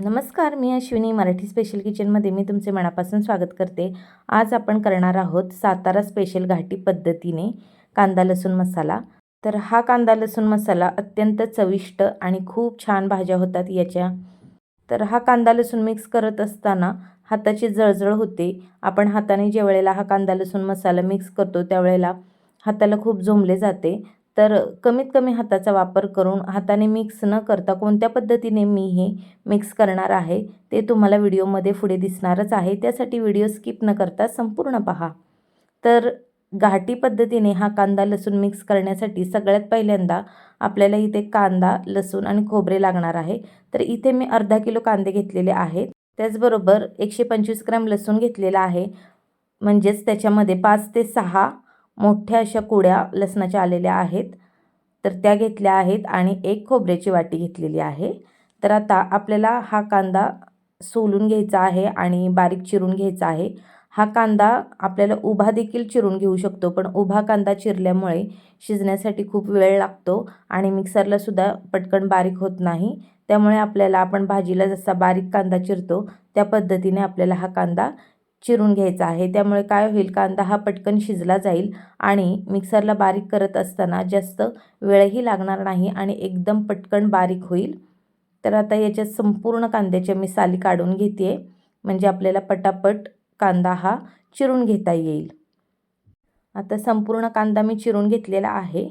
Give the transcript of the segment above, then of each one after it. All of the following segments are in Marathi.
नमस्कार मी अश्विनी मराठी स्पेशल किचनमध्ये मी तुमचे मनापासून स्वागत करते. आज आपण करणार आहोत सातारा स्पेशल घाटी पद्धतीने कांदा लसूण मसाला. तर हा कांदा लसूण मसाला अत्यंत चविष्ट आणि खूप छान भाज्या होतात याच्या. तर हा कांदा लसूण मिक्स करत असताना हाताची जळजळ होते. आपण हाताने ज्या वेळेला हा कांदा लसूण मसाला मिक्स करतो त्यावेळेला हाताला खूप झोंबले जाते. तर कमीत कमी हाताचा वापर करून हाताने मिक्स न करता कोणत्या पद्धतीने मी हे मिक्स करणार आहे ते तुम्हाला व्हिडिओमध्ये पुढे दिसणारच आहे. त्यासाठी व्हिडिओ स्किप न करता संपूर्ण पहा. तर घाटी पद्धतीने हा कांदा लसूण मिक्स करण्यासाठी सगळ्यात पहिल्यांदा आपल्याला इथे कांदा लसूण आणि खोबरे लागणार आहे. तर इथे मी अर्धा किलो कांदे घेतलेले आहेत. त्याचबरोबर एकशे पंचवीस ग्रॅम लसूण घेतलेला आहे. म्हणजेच त्याच्यामध्ये पाच ते सहा मोठ्या अशा कुड्या लसणाच्या आलेल्या आहेत. तर त्या घेतल्या आहेत आणि एक खोबऱ्याची वाटी घेतलेली आहे. तर आता आपल्याला हा कांदा सोलून घ्यायचा आहे आणि बारीक चिरून घ्यायचा आहे. हा कांदा आपल्याला उभा देखील चिरून घेऊ शकतो पण उभा कांदा चिरल्यामुळे शिजण्यासाठी खूप वेळ लागतो आणि मिक्सरलासुद्धा पटकन बारीक होत नाही. त्यामुळे आपल्याला आपण भाजीला जसा बारीक कांदा चिरतो त्या पद्धतीने आपल्याला हा कांदा चिरून घ्यायचा आहे. त्यामुळे काय होईल? कांदा हा पटकन शिजला जाईल आणि मिक्सरला बारीक करत असताना जास्त वेळही लागणार नाही आणि एकदम पटकन बारीक होईल. तर आता याच्या संपूर्ण कांद्याच्या मी साली काढून घेते म्हणजे आपल्याला पटापट कांदा हा चिरून घेता येईल. आता संपूर्ण कांदा मी चिरून घेतलेला आहे.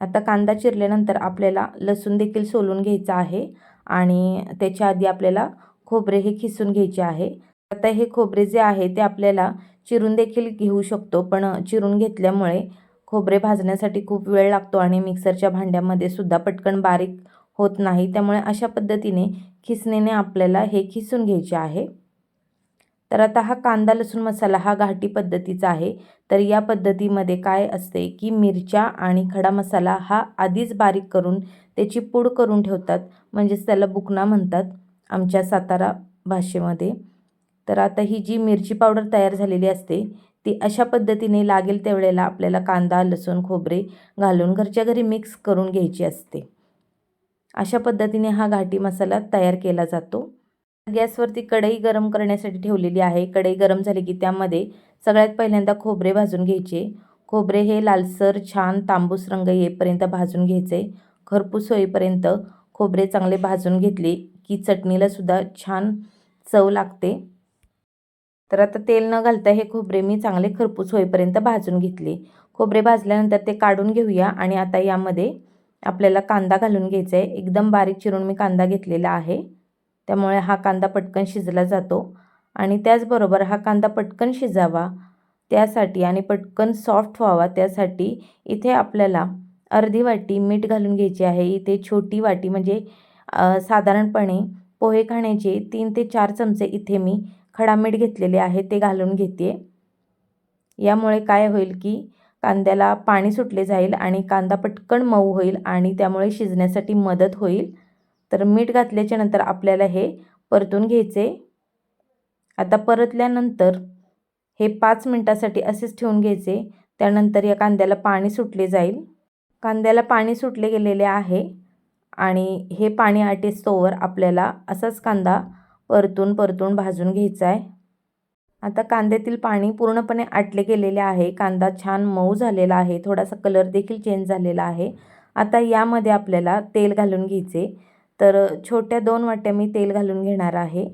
आता कांदा चिरल्यानंतर आपल्याला लसूण देखील सोलून घ्यायचा आहे आणि त्याच्या आधी आपल्याला खोबरे हे खिसून घ्यायचे आहे. आता हे खोबरे जे आहे ते आपल्याला चिरून देखील घेऊ शकतो पण चिरून घेतल्यामुळे खोबरे भाजण्यासाठी खूप वेळ लागतो आणि मिक्सरच्या भांड्यामध्ये सुद्धा पटकन बारीक होत नाही. त्यामुळे अशा पद्धतीने खिसणीने आपल्याला हे खिसून घ्यायचे आहे. तर आता हा कांदा लसूण मसाला हा घाटी पद्धतीचा आहे. तर या पद्धतीमध्ये काय असते की मिरच्या आणि खडा मसाला हा आधीच बारीक करून त्याची पूड करून ठेवतात. म्हणजेच त्याला बुकना म्हणतात आमच्या सातारा भाषेमध्ये. तर आता ही जी मिरची पावडर तयार झालेली असते ती अशा पद्धतीने लागेल त्यावेळेला आपल्याला कांदा लसूण खोबरे घालून घरच्या घरी मिक्स करून घ्यायची असते. अशा पद्धतीने हा घाटी मसाला तयार केला जातो. गॅसवरती कढई गरम करण्यासाठी ठेवलेली आहे. कढई गरम झाली की त्यामध्ये सगळ्यात पहिल्यांदा खोबरे भाजून घ्यायचे. खोबरे हे लालसर छान तांबूस रंग येईपर्यंत भाजून घ्यायचे. खरपूस होईपर्यंत खोबरे चांगले भाजून घेतले की चटणीलासुद्धा छान चव लागते. तर आता तेल न घालता हे खोबरे मी चांगले खरपूस होईपर्यंत भाजून घेतले. खोबरे भाजल्यानंतर ते काढून घेऊया आणि आता यामध्ये आपल्याला कांदा घालून घ्यायचा आहे एकदम बारीक चिरून मी कांदा घेतलेला आहे. त्यामुळे हा कांदा पटकन शिजला जातो. आणि त्याचबरोबर हा कांदा पटकन शिजावा त्यासाठी आणि पटकन सॉफ्ट व्हावा त्यासाठी इथे आपल्याला अर्धी वाटी मीठ घालून घ्यायची आहे. इथे छोटी वाटी म्हणजे साधारणपणे पोहे खाण्याचे तीन ते चार चमचे इथे मी खडा मीठ घेतलेले आहे ते घालून घेते. यामुळे काय होईल की कांद्याला पाणी सुटले जाईल आणि कांदा पटकन मऊ होईल आणि त्यामुळे शिजण्यासाठी मदत होईल. तर मीठ घातल्याच्या नंतर आपल्याला हे परतून घ्यायचे. आता परतल्यानंतर हे पाच मिनटासाठी असेच ठेवून घ्यायचे. त्यानंतर या कांद्याला पाणी सुटले जाईल. कांद्याला पाणी सुटले गेलेले आहे आणि हे पाणी आटेस्तोवर आपल्याला असाच कांदा परतून परतून भाजून घ्यायचा आहे आता कांद्यातील पाणी पूर्णपणे आटले गेलेले आहे. कांदा छान मऊ झालेला आहे. थोडासा कलर देखील चेंज झालेला आहे. आता यामध्ये आपल्याला तेल घालून घ्यायचे. तर छोट्या दोन वाट्या मी तेल घालून घेणार आहे.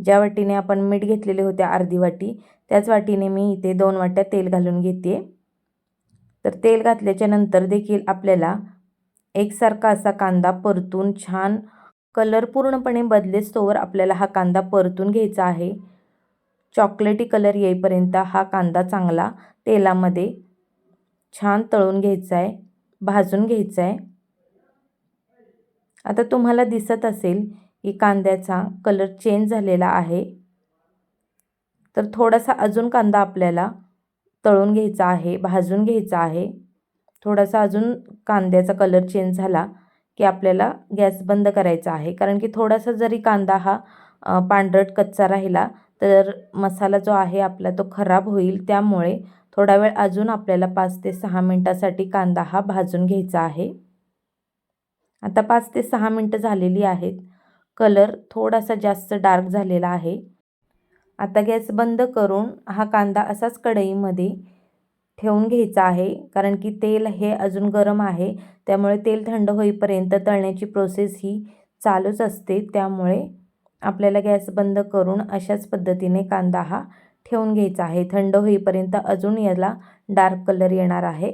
ज्या वाटीने आपण मीठ घेतलेले होते अर्धी वाटी त्याच वाटीने मी इथे दोन वाट्या तेल घालून घेते. तर तेल घातल्याच्या नंतर देखील आपल्याला एकसारखा असा कांदा परतून छान कलर पूर्णपणे बदलेस तोवर आपल्याला हा कांदा परतून घ्यायचा आहे. चॉकलेटी कलर येईपर्यंत हा कांदा चांगला तेलामध्ये छान तळून घ्यायचा आहे भाजून घ्यायचा आहे आता तुम्हाला दिसत असेल की कांद्याचा कलर चेंज झालेला आहे. तर थोडासा अजून कांदा आपल्याला तळून घ्यायचा आहे भाजून घ्यायचा आहे. थोडासा अजून कांद्याचा कलर चेंज झाला की आपल्याला गॅस बंद करायचा आहे. कारण की थोडासा जरी कांदा हा पांढरट कच्चा राहिला तर मसाला जो आहे आपला तो खराब होईल. त्यामुळे थोडा वेळ अजून आपल्याला पाच ते सहा मिनटासाठी कांदा हा भाजून घ्यायचा आहे. आता पाच ते सहा मिनटं झालेली आहेत. कलर थोडासा जास्त डार्क झालेला आहे. आता गॅस बंद करून हा कांदा असाच कढईमध्ये ठेवून घ्यायचा आहे. कारण की तेल हे अजून गरम आहे. त्यामुळे तेल थंड होईपर्यंत तळण्याची प्रोसेस ही चालूच असते. त्यामुळे आपल्याला गॅस बंद करून अशाच पद्धतीने कांदा हा ठेवून घ्यायचा आहे. थंड होईपर्यंत अजून याला डार्क कलर येणार आहे.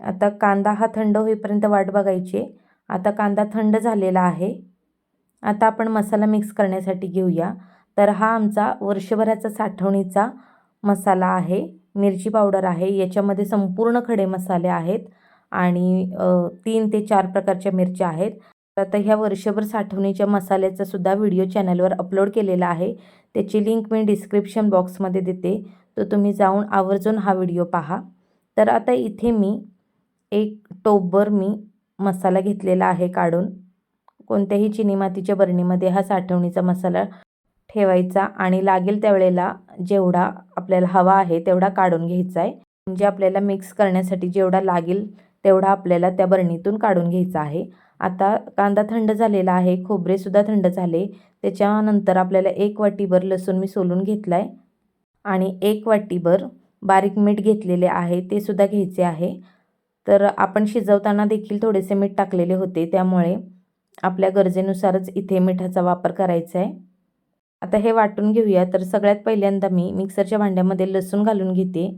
आता कांदा हा थंड होईपर्यंत वाट बघायची आता कांदा थंड झालेला आहे. आता आपण मसाला मिक्स करण्यासाठी घेऊया. तर हा आमचा वर्षभराचा साठवणीचा मसाला आहे. मिरची पावडर आहे याच्यामध्ये संपूर्ण खडे मसाले आहेत आणि तीन ते चार प्रकारच्या मिरच्या आहेत. आता ह्या वर्षभर साठवणीच्या मसाल्याचा सुद्धा व्हिडिओ चॅनलवर अपलोड केलेला आहे. त्याची लिंक मी डिस्क्रिप्शन बॉक्समध्ये देते. तर तुम्ही जाऊन आवर्जून हा व्हिडिओ पहा. तर आता इथे मी एक टोपभर मी मसाला घेतलेला आहे काढून. कोणत्याही चिनी मातीच्या बरणीमध्ये हा साठवणीचा मसाला ठेवायचा आणि लागेल त्यावेळेला जेवढा आपल्याला हवा आहे तेवढा काढून घ्यायचा आहे. म्हणजे आपल्याला मिक्स करण्यासाठी जेवढा लागेल तेवढा आपल्याला त्या बरणीतून काढून घ्यायचा आहे. आता कांदा थंड झालेला आहे खोबरेसुद्धा थंड झाले. त्याच्यानंतर आपल्याला एक वाटीभर लसूण मी सोलून घेतला आहे आणि एक वाटीभर बारीक मीठ घेतलेले आहे ते सुद्धा घ्यायचे आहे. तर आपण शिजवताना देखील थोडेसे मीठ टाकलेले होते त्यामुळे आपल्या गरजेनुसारच इथे मिठाचा वापर करायचा आहे. आता हे वाटून घेऊया. तर सगळ्यात पहिल्यांदा मी मिक्सरच्या भांड्यामध्ये लसूण घालून घेते.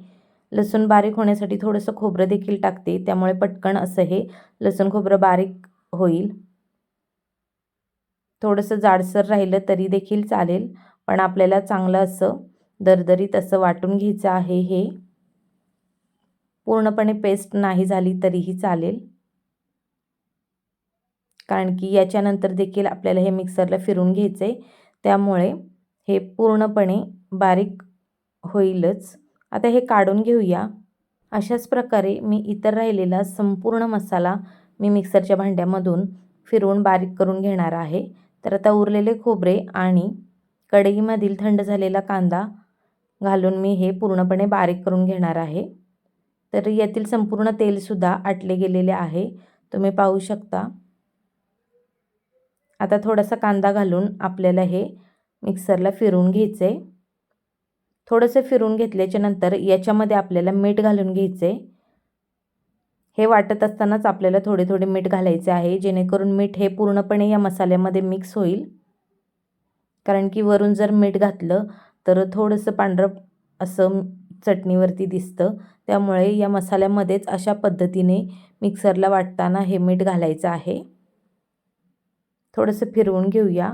लसूण बारीक होण्यासाठी थोडंसं खोबरं देखील टाकते. त्यामुळे पटकन असं हे लसूण खोबरं बारीक होईल. थोडंसं जाडसर राहिलं तरी देखील चालेल पण आपल्याला चांगलं असं दरदरीत असं वाटून घ्यायचं आहे हे. पूर्णपणे पेस्ट नाही झाली तरीही चालेल. कारण की याच्यानंतर देखील आपल्याला हे मिक्सरला फिरून घ्यायचं आहे त्यामुळे हे पूर्णपणे बारीक होईलच. आता हे काढून घेऊया. अशाच प्रकारे मी इतर राहिलेला संपूर्ण मसाला मी मिक्सरच्या भांड्यामधून फिरवून बारीक करून घेणार आहे. तर आता उरलेले खोबरे आणि कढईमधील थंड झालेला कांदा घालून मी हे पूर्णपणे बारीक करून घेणार आहे. तर यातील संपूर्ण तेलसुद्धा आटले गेलेले आहे. तुम्ही पाहू शकता. आता थोडासा कांदा घालून आपल्याला हे मिक्सरला फिरवून घ्यायचं आहे थोडंसं फिरून घेतल्याच्या नंतर याच्यामध्ये आपल्याला मीठ घालून घ्यायचं आहे हे वाटत असतानाच आपल्याला थोडे थोडे मीठ घालायचे आहे जेणेकरून मीठ हे पूर्णपणे या मसाल्यामध्ये मिक्स होईल. कारण की वरून जर मीठ घातलं तर थोडंसं पांढरं असं चटणीवरती दिसतं. त्यामुळे या मसाल्यामध्येच अशा पद्धतीने मिक्सरला वाटताना हे मीठ घालायचं आहे. थोडंसं फिरवून घेऊया.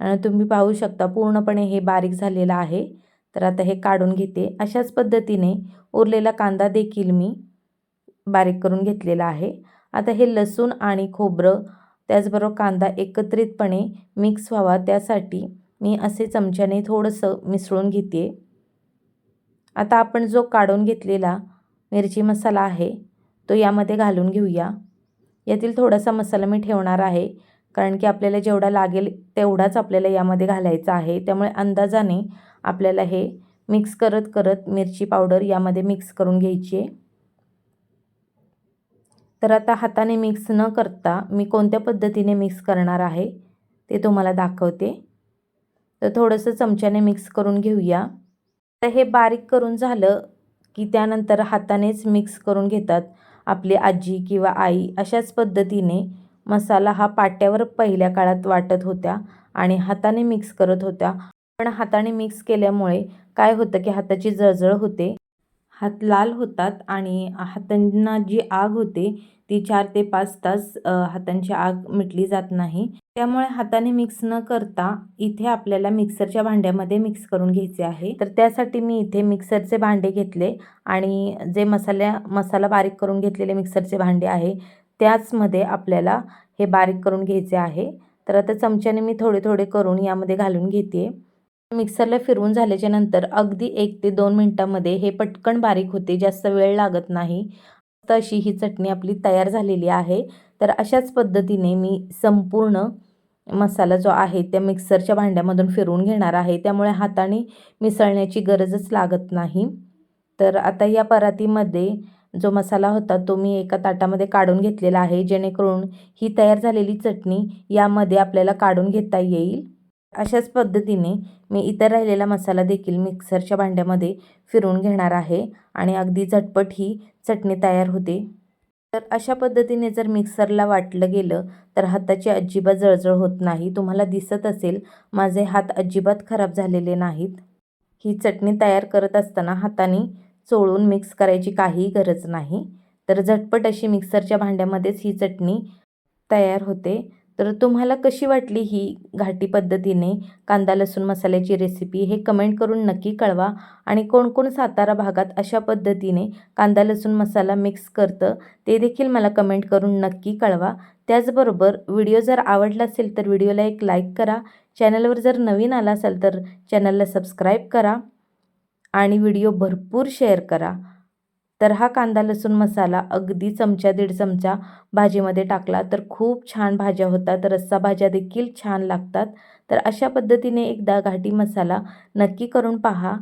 आणि तुम्ही पाहू शकता पूर्णपणे हे बारीक झालेलं आहे. तर आता हे काढून घेते. अशाच पद्धतीने उरलेला कांदा देखील मी बारीक करून घेतलेला आहे. आता हे लसूण आणि खोबरं त्याचबरोबर कांदा एकत्रितपणे मिक्स व्हावा. त्यासाठी मी असे चमच्याने थोडंसं मिसळून घेते. आता आपण जो काढून घेतलेला मिरची मसाला आहे तो यामध्ये घालून घेऊया. यातील थोडासा मसाला मी ठेवणार आहे. कारण की आपल्याला जेवढा लागेल तेवढाच आपल्याला यामध्ये घालायचा आहे. त्यामुळे अंदाजाने आपल्याला हे मिक्स करत करत मिरची पावडर यामध्ये मिक्स करून घ्यायची आहे. तर आता हाताने मिक्स न करता मी कोणत्या पद्धतीने मिक्स करणार आहे ते तुम्हाला दाखवते. तर थोडंसं चमच्याने मिक्स करून घेऊया. तर हे बारीक करून झालं की त्यानंतर हातानेच मिक्स करून घेतात आपली आजी किंवा आई अशाच पद्धतीने मसाला हा पाट्यावर पहिल्या काळात वाटत होत्या आणि हाताने मिक्स करत होत्या पण हाताने मिक्स केल्यामुळे काय होतं की हाताची जळजळ होते. हात लाल होतात आणि हातांना जी आग होते ती चार ते पाच तास हातांची आग मिटली जात नाही. त्यामुळे हाताने मिक्स न करता इथे आपल्याला मिक्सरच्या भांड्यामध्ये मिक्स करून घ्यायचे आहे. तर त्यासाठी मी इथे मिक्सरचे भांडे घेतले आणि जे मसाल्या मसाला बारीक करून घेतलेले मिक्सरचे भांडे आहे त्याचमध्ये आपल्याला हे बारीक करून घ्यायचे आहे. तर आता चमच्याने मी थोडे थोडे करून यामध्ये घालून घेते. मिक्सरला फिरवून झाल्याच्यानंतर अगदी एक ते दोन मिनटामध्ये हे पटकन बारीक होते जास्त वेळ लागत नाही. अशी ही चटणी आपली तयार झालेली आहे. तर अशाच पद्धतीने मी संपूर्ण मसाला जो आहे त्या मिक्सरच्या भांड्यामधून फिरवून घेणार आहे. त्यामुळे हाताने मिसळण्याची गरजच लागत नाही. तर आता या परातीमध्ये जो मसाला होता तो मी एका ताटामध्ये काढून घेतलेला आहे जेणेकरून ही तयार झालेली चटणी यामध्ये आपल्याला काढून घेता येईल. अशाच पद्धतीने मी इतर राहिलेला मसाला देखील मिक्सरच्या भांड्यामध्ये फिरून घेणार आहे आणि अगदी झटपट ही चटणी तयार होते. तर अशा पद्धतीने जर मिक्सरला वाटलं गेलं तर हाताची अजिबात जळजळ होत नाही. तुम्हाला दिसत असेल माझे हात अजिबात खराब झालेले नाहीत. ही चटणी तयार करत असताना हाताने चोळून मिक्स करायची काहीही गरज नाही. तर झटपट अशी मिक्सरच्या भांड्यामध्येच ही चटणी तयार होते. तर तुम्हाला कशी वाटली ही घाटी पद्धतीने कांदा लसूण मसाल्याची रेसिपी हे कमेंट करून नक्की कळवा. आणि कोण कोण सातारा भागात अशा पद्धतीने कांदा लसूण मसाला मिक्स करतं ते देखील मला कमेंट करून नक्की कळवा. त्याचबरोबर व्हिडिओ जर आवडला असेल तर व्हिडिओला एक लाईक करा. चॅनलवर जर नवीन आला असाल तर चॅनलला सबस्क्राईब करा. आणि व्हिडिओ भरपूर शेअर करा. तर हा कांदा लसूण मसाला अगदी चमचा दीड चमचा भाजीमध्ये टाकला तर खूप छान भाज्या होतात. रस्सा भाज्या देखील छान लागतात. तर अशा पद्धतीने एकदा घाटी मसाला नक्की करून पहा.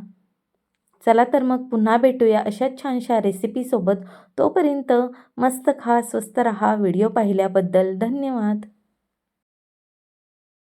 चला तर मग पुन्हा भेटूया अशाच छानशा रेसिपीसोबत तोपर्यंत मस्त खा स्वस्त रहा व्हिडिओ पाहिल्याबद्दल धन्यवाद.